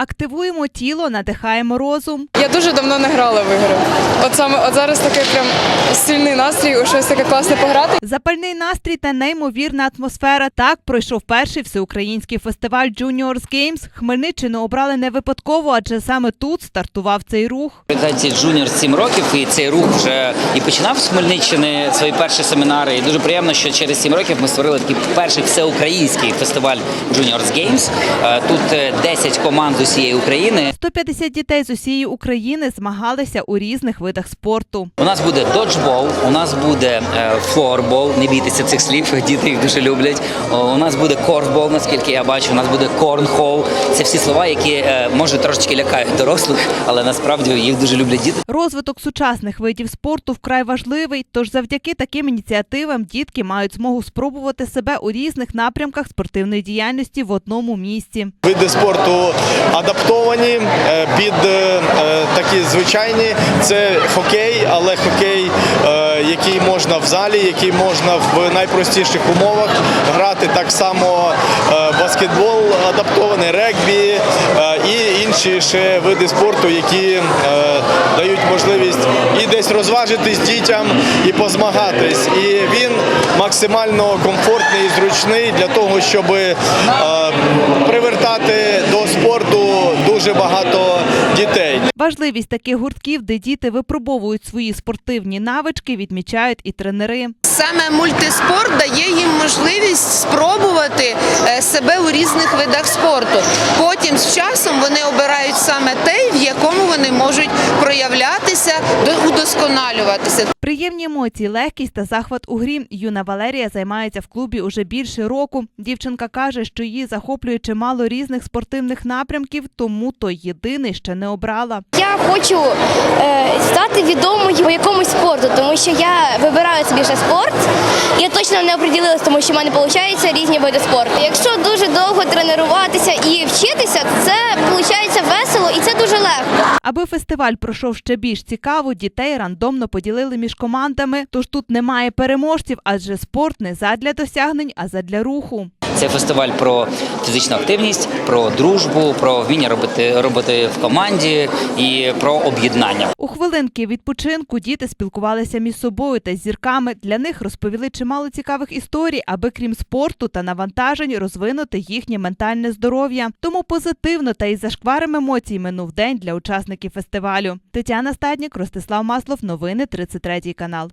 Активуємо тіло, надихаємо розум. Я дуже давно не грала в ігри. От саме от зараз такий прям сильний настрій, у щось таке класне пограти. Запальний настрій та неймовірна атмосфера. Так пройшов перший всеукраїнський фестиваль Juniors Games. Хмельниччину обрали не випадково, адже саме тут стартував цей рух. Організації Junior 7 років, і цей рух вже і починав з Хмельниччини свої перші семінари. І дуже приємно, що через 7 років ми створили такий перший всеукраїнський фестиваль Juniors Games. Е, Тут е, 10 команд з усієї України. 150 дітей з усієї України змагалися у різних видах спорту. У нас буде доджбол, у нас буде е, флорбол, не бійтеся цих слів, діти їх дуже люблять. У нас буде корфбол, наскільки я бачу, у нас буде корнхол. Це всі слова, які е, може трошечки лякають дорослих, але насправді їх дуже люблять діти. Розвиток сучасних видів спорту вкрай важливий, тож завдяки таким ініціативам дітки мають змогу спробувати себе у різних напрямках спортивної діяльності в одному місці. Види спорту адаптовані е, під е, е, такі звичайні. Це хокей, але хокей, який можна в залі, який можна в найпростіших умовах грати. Так само баскетбол адаптований, регбі інші ще види спорту, які е, дають можливість і десь розважитись дітям, і позмагатись. І він максимально комфортний і зручний для того, щоб е, привертати до спорту дуже багато дітей. Важливість таких гуртків, де діти випробовують свої спортивні навички, відмічають і тренери. Саме мультиспорт дає їм можливість спробувати е, себе у різних видах спорту. Потім з часом вони обирають саме те, в якому вони можуть проявлятися, до- удосконалюватися. Приємні емоції, легкість та захват у грі. Юна Валерія займається в клубі уже більше року. Дівчинка каже, що її захоплює чимало різних спортивних напрямків, тому той єдиний ще не обрала. Я хочу е, стати відомою у якомусь спорту, тому що я вибираю собі ще спорт. Я точно не оприділилась, тому що в мене виходить різні види спорту. Якщо дуже довго тренуватися і вчитися, це Аби фестиваль пройшов ще більш цікаво, дітей рандомно поділили між командами. Тож тут немає переможців, адже спорт не задля досягнень, а задля руху. Це фестиваль про фізичну активність, про дружбу, про вміння робити, робити в команді і про об'єднання. У хвилинки відпочинку діти спілкувалися між собою та зірками. Для них розповіли чимало цікавих історій, аби крім спорту та навантажень розвинути їхнє ментальне здоров'я. Тому позитивно та із зашкваром емоцій минув день для учасників фестивалю. Тетяна Стаднік, Ростислав Маслов. Новини 33 канал.